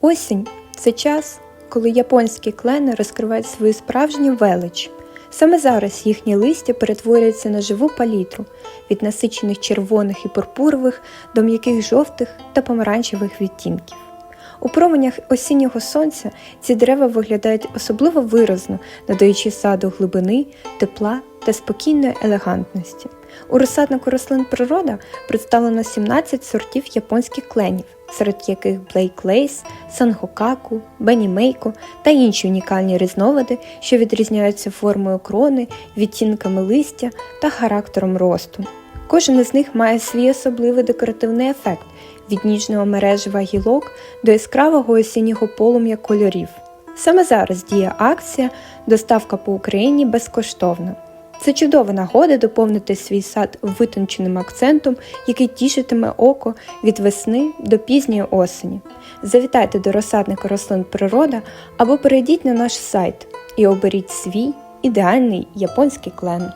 Осінь це час, коли японські клени розкривають свою справжню велич. Саме зараз їхні листя перетворюються на живу палітру від насичених червоних і пурпурових до м'яких жовтих та помаранчевих відтінків. У променях осіннього сонця ці дерева виглядають особливо виразно, надаючи саду глибини, тепла та спокійної елегантності. У розсаднику рослин природа представлено 17 сортів японських кленів, серед яких Блейк Лейс, Сангокаку, Бенімейко та інші унікальні різновиди, що відрізняються формою крони, відтінками листя та характером росту. Кожен із них має свій особливий декоративний ефект від ніжного мережева гілок до яскравого осіннього полум'я кольорів. Саме зараз діє акція Доставка по Україні безкоштовно. Це чудова нагода доповнити свій сад витонченим акцентом, який тішитиме око від весни до пізньої осені. Завітайте до розсадника рослин природа або перейдіть на наш сайт і оберіть свій ідеальний японський клен.